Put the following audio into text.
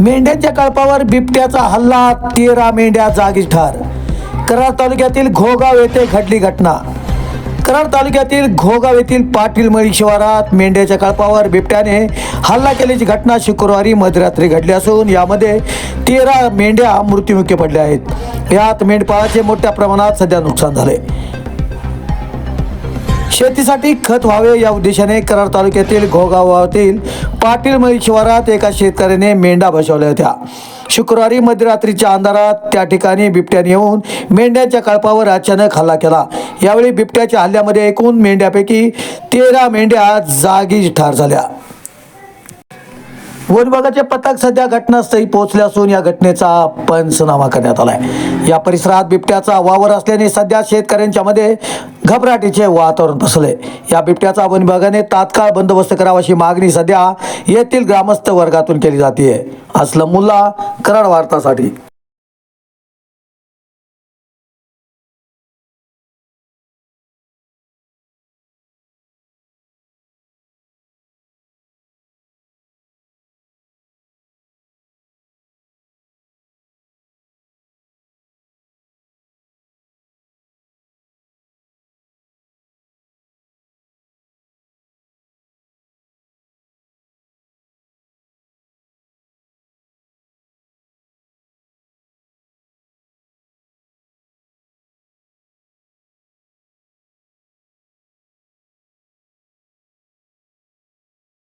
मेंढ्यांच्या कळपावर बिबट्याचा हल्ला तेरा मेंढ्या जागीच ठार. कराड तालुक्यातील घोगाव येथे घडली घटना. कराड तालुक्यातील घोगाव येथील पाटील मळी शिवारात मेंढ्याच्या कळपावर बिबट्याने हल्ला केल्याची घटना शुक्रवारी मध्यरात्री घडली असून यामध्ये तेरा मेंढ्या मृत्युमुखी पडल्या आहेत. यात मेंढपाळाचे मोठ्या प्रमाणात सध्या नुकसान झाले शेतीसाठी खत व्हावे या उद्देशाने कराड तालुक्यातील घोगावातील पाटीलमळी शिवारात एका शेतकऱ्याने मेंढा बसवल्या होत्या. शुक्रवारी मध्यरात्रीच्या अंधारात त्या ठिकाणी बिबट्याने येऊन मेंढ्यांच्या कळपावर अचानक हल्ला केला. यावेळी बिबट्याच्या हल्ल्यामध्ये एकूण मेंढ्यापैकी तेरा मेंढ्या जागीच ठार झाल्या. वन विभागाचे पथक सध्या घटनास्थळी पोहोचले असून या घटनेचा पंचनामा करण्यात आलाय. या परिसरात बिबट्याचा वावर असल्याने सध्या शेतकऱ्यांच्या मध्ये घबराटीचे वातावरण पसरले. या बिबट्याचा वन विभागाने तात्काळ बंदोबस्त करावा अशी मागणी सध्या येथील ग्रामस्थ वर्गातून केली जाते असलं मुल्ला कराड वार्तासाठी.